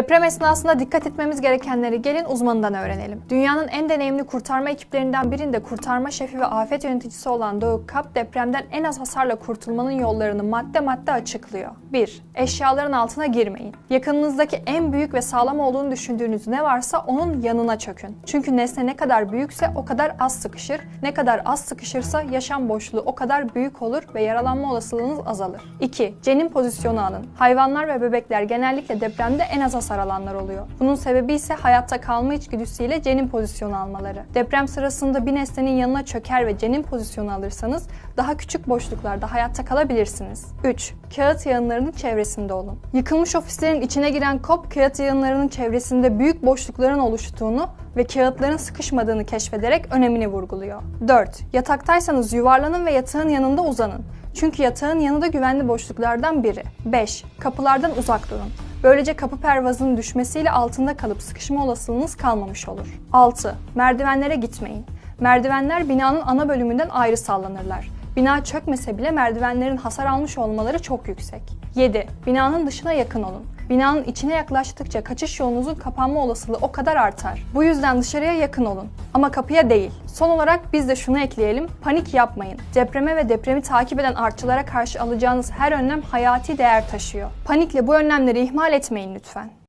Deprem esnasında dikkat etmemiz gerekenleri gelin uzmanından öğrenelim. Dünyanın en deneyimli kurtarma ekiplerinden birinde kurtarma şefi ve afet yöneticisi olan Doğu Kap depremden en az hasarla kurtulmanın yollarını madde madde açıklıyor. 1. Eşyaların altına girmeyin. Yakınınızdaki en büyük ve sağlam olduğunu düşündüğünüz ne varsa onun yanına çökün. Çünkü nesne ne kadar büyükse o kadar az sıkışır, ne kadar az sıkışırsa yaşam boşluğu o kadar büyük olur ve yaralanma olasılığınız azalır. 2. Cenin pozisyonu alın. Hayvanlar ve bebekler genellikle depremde en az hasar alanlar oluyor. Bunun sebebi ise hayatta kalma içgüdüsüyle cenin pozisyonu almaları. Deprem sırasında bir nesnenin yanına çöker ve cenin pozisyonu alırsanız daha küçük boşluklarda hayatta kalabilirsiniz. 3. Kağıt yığınlarının çevresinde olun. Yıkılmış ofislerin içine giren kop kağıt yığınlarının çevresinde büyük boşlukların oluştuğunu ve kağıtların sıkışmadığını keşfederek önemini vurguluyor. 4. Yataktaysanız yuvarlanın ve yatağın yanında uzanın. Çünkü yatağın yanı da güvenli boşluklardan biri. 5. Kapılardan uzak durun. Böylece kapı pervazının düşmesiyle altında kalıp sıkışma olasılığınız kalmamış olur. 6. Merdivenlere gitmeyin. Merdivenler binanın ana bölümünden ayrı sallanırlar. Bina çökmese bile merdivenlerin hasar almış olmaları çok yüksek. 7. Binanın dışına yakın olun. Binanın içine yaklaştıkça kaçış yolunuzun kapanma olasılığı o kadar artar. Bu yüzden dışarıya yakın olun ama kapıya değil. Son olarak biz de şunu ekleyelim. Panik yapmayın. Depreme ve depremi takip eden artçılara karşı alacağınız her önlem hayati değer taşıyor. Panikle bu önlemleri ihmal etmeyin lütfen.